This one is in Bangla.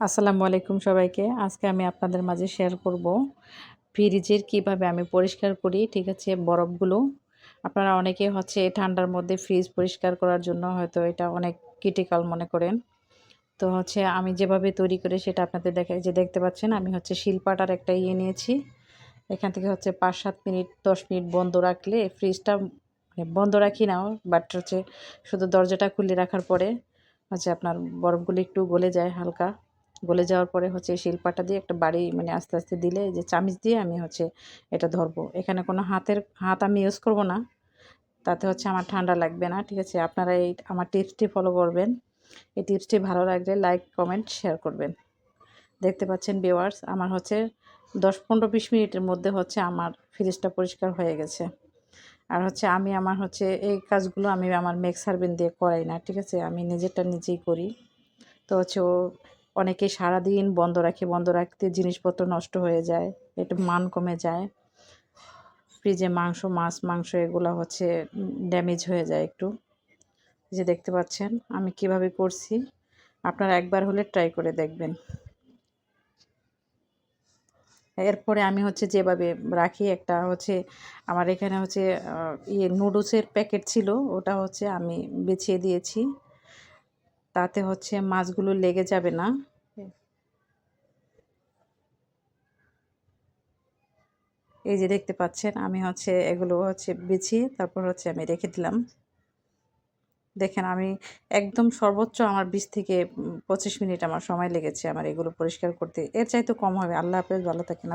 আসসালামু আলাইকুম সবাইকে। আজকে আমি আপনাদের মাঝে শেয়ার করব ফ্রিজের কীভাবে আমি পরিষ্কার করি, ঠিক আছে, বরফগুলো। আপনারা অনেকে হচ্ছে ঠান্ডার মধ্যে ফ্রিজ পরিষ্কার করার জন্য হয়তো এটা অনেক ক্রিটিক্যাল মনে করেন। তো হচ্ছে আমি যেভাবে তৈরি করে সেটা আপনাদের দেখে যে দেখতে পাচ্ছেন, আমি হচ্ছে শিলপাটার একটা ইয়ে নিয়েছি। এখান থেকে হচ্ছে পাঁচ সাত মিনিট, দশ মিনিট বন্ধ রাখলে ফ্রিজটা মানে বন্ধ রাখি নাও বাট হচ্ছে শুধু দরজাটা খুলে রাখার পরে হচ্ছে আপনার বরফগুলো একটু গলে যায় হালকা। গলে যাওয়ার পরে হচ্ছে শিলপাটা দিয়ে একটা বাড়ি মানে আস্তে আস্তে দিলে যে চামিচ দিয়ে আমি হচ্ছে এটা ধরবো। এখানে কোনো হাতের হাত আমি ইউজ করব না। তাতে হচ্ছে আমার ঠান্ডা লাগবে না, ঠিক আছে? আপনারা এই আমার টিপসটি ফলো করবেন। এই টিপসটি ভালো লাগলে লাইক কমেন্ট শেয়ার করবেন। দেখতে পাচ্ছেন ভিওয়ার্স আমার হচ্ছে দশ পনেরো বিশ মিনিটের মধ্যে হচ্ছে আমার ফ্রিজটা পরিষ্কার হয়ে গেছে। আর হচ্ছে আমি আমার হচ্ছে এই কাজগুলো আমি আমার মেক্সারবিন দিয়ে করাই না, ঠিক আছে? আমি নিজেরটা নিজেই করি। তো হচ্ছে ও অনেকে সারাদিন বন্ধ রাখে, বন্ধ রাখতে জিনিসপত্র নষ্ট হয়ে যায় একটু মান কমে যায়। ফ্রিজে মাংস, মাছ, মাংস এগুলো হচ্ছে ড্যামেজ হয়ে যায় একটু। যে দেখতে পাচ্ছেন, আমি কীভাবে করছি, আপনারা একবার হলে ট্রাই করে দেখবেন। এরপরে আমি হচ্ছে যেভাবে রাখি, একটা হচ্ছে আমার এখানে হচ্ছে ইয়ে নুডলসের প্যাকেট ছিল, ওটা হচ্ছে আমি বেছিয়ে দিয়েছি। তাতে হচ্ছে মাছগুলো লেগে যাবে না। এই যে দেখতে পাচ্ছেন, আমি হচ্ছে এগুলো হচ্ছে বিছিয়ে তারপর হচ্ছে আমি রেখে দিলাম। দেখেন, আমি একদম সর্বোচ্চ আমার বিশ থেকে পঁচিশ মিনিট আমার সময় লেগেছে আমার এগুলো পরিষ্কার করতে। এর চাইতে কম হবে। আল্লাহ হাফেজ, ভালো থাকেন।